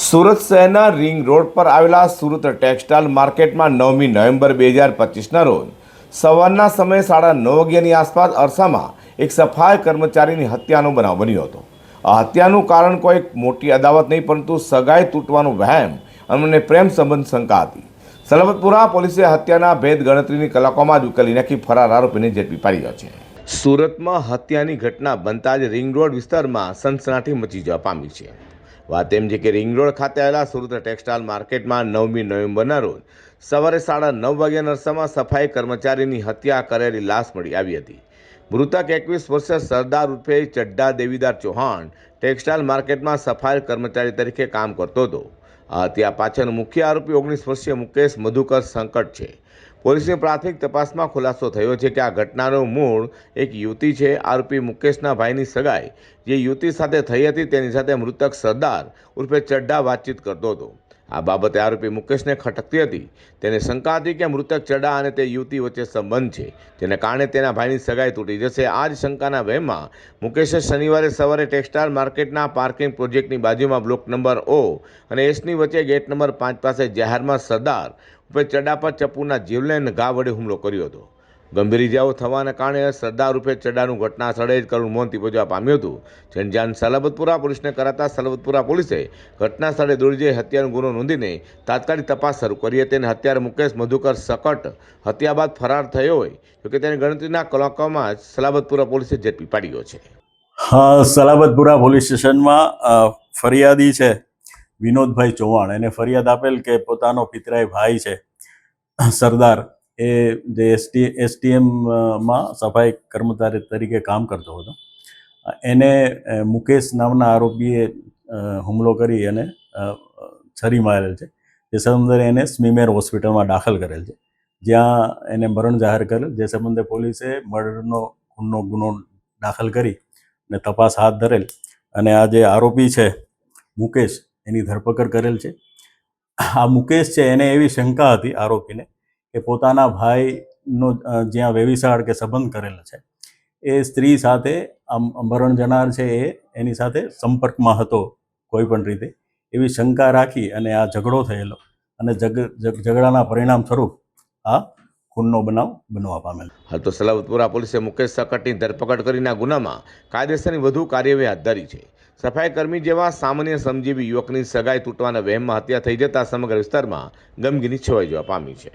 સુરત શહેરના ring road પર આવેલા સુરત ટેક્સટાઇલ માર્કેટમાં નવમી નવેમ્બર બે હજાર પચીસના રોજ સવારના સમયે સાડા નવ વાગ્યાની આસપાસ અરસામાં એક સફાઈ કર્મચારીની હત્યાનો બનાવ બન્યો હતો. આ હત્યાનું કારણ કોઈ મોટી અદાવત નહીં, પરંતુ સગાઈ તૂટવાનો વહેમ અને પ્રેમ સંબંધ શંકા હતી. સલબતપુરા પોલીસે હત્યાના ભેદ ગણતરીની કલાકોમાં જ ઉકેલી નાખી ફરાર આરોપીને ઝડપી પાડ્યો છે. સુરતમાં હત્યાની ઘટના બનતા જ રિંગ રોડ વિસ્તારમાં સનસનાટી મચી જવા પામી છે. વાત એમ છે કે રિંગ રોડ ખાતે આવેલા સુરત ટેક્સટાઇલ માર્કેટમાં નવમી નવેમ્બરના રોજ સવારે સાડા નવ વાગ્યાના અરસામાં સફાઈ કર્મચારીની હત્યા કરેલી લાશ મળી આવી હતી. મૃતક એકવીસ વર્ષીય સરદાર ઉર્ફે ચડ્ડા દેવીદાર ચૌહાણ ટેક્સટાઇલ માર્કેટમાં સફાઈ કર્મચારી તરીકે કામ કરતો હતો. આ હત્યા પાછળનો મુખ્ય આરોપી ઓગણીસ વર્ષીય મુકેશ મધુકર સંકટ છે. પોલીસની પ્રાથમિક તપાસમાં ખુલાસો થયો છે કે આ ઘટનાનો મૂળ એક યુવતી છે, આરોપી મુકેશના ભાઈની સગાઈ. જે યુવતી સાથે થઈ હતી, તેની સાથે મૃતક સરદાર ઉર્ફે ચડ્ડા વાતચીત કરતો હતો. આ બાબતે આરોપી મુકેશને ખટકતી હતી. તેને શંકા હતી કે મૃતક ચડા અને તે યુવતી વચ્ચે સંબંધ છે. જેને કારણે તેના ભાઈની સગાઈ તૂટી જશે. આ જ શંકાના વહેમમાં મુકેશે શનિવારે સવારે ટેક્સટાઇલ માર્કેટના પાર્કિંગ પ્રોજેક્ટની બાજુમાં બ્લોક નંબર ઓ અને એસની વચ્ચે ગેટ નંબર પાંચ પાસે જાહેરમાં સરદાર ચડા પર ચપ્પુના જીવલેણ ઘા વડે હુમલો કર્યો હતો. ગંભીર ઇજાઓ થવાના કારણે સરદાર રૂપે ચડાનું ઘટના સ્થળે જ કરુણ મોત નિપજવા પામ્યું હતું. જનજાન સલાબતપુરા પોલીસને કરાતા સલાબતપુરા પોલીસે ઘટના સ્થળે દોડી જઈ હત્યાનો ગુનો નોંધીને તાત્કાલિક તપાસ શરૂ કરી હતી અને હત્યારે મુકેશ મધુકર સકટ હત્યા બાદ ફરાર થયો હોય જોકે તેની ગણતરીના કલાકોમાં જ સલાબતપુરા પોલીસે ઝડપી પાડ્યો છે. સલાબતપુરા પોલીસ સ્ટેશનમાં ફરિયાદી છે વિનોદભાઈ ચૌહાણ એને ફરિયાદ આપેલ કે પોતાનો પિતરાય ભાઈ છે. સરદાર એ જે એસટી એસટીએમમાં સફાઈ કર્મચારી તરીકે કામ કરતો હતો. એને મુકેશ નામના આરોપીએ હુમલો કરી અને છરી મારેલ છે. જે સંબંધે એને સ્મીમેર હોસ્પિટલમાં દાખલ કરેલ છે. જ્યાં એને મરણ જાહેર કરેલ, જે સંબંધે પોલીસે મર્ડરનો ખૂનનો ગુનો દાખલ કરી અને તપાસ હાથ ધરેલ. અને આ જે આરોપી છે, મુકેશ એની ધરપકડ કરેલ છે. આ મુકેશ છે એને એવી શંકા હતી આરોપીને કે પોતાના ભાઈનો જ્યાં વેવિશાળ કે સંબંધ કરેલો છે, એ સ્ત્રી સાથે આમ મરણ જનાર છે એ, એની સાથે સંપર્કમાં હતો કોઈ પણ રીતે. એવી શંકા રાખી અને આ ઝઘડો થયેલો અને ઝઘડાના પરિણામ સ્વરૂપ આ ખૂનનો બનાવ બનવા પામેલ. હાલ તો સલાવતપુરા પોલીસે મુકેશ સકટની ધરપકડ કરીને આ ગુનામાં કાયદેસરની વધુ કાર્યવાહી હાથ ધરી છે. સફાઈ કર્મી જેવા સામાન્ય સમજીવી યુવકની સગાઈ તૂટવાના વહેમમાં હત્યા થઈ જતા સમગ્ર વિસ્તારમાં ગમગીની છવાઈ જવા પામી છે.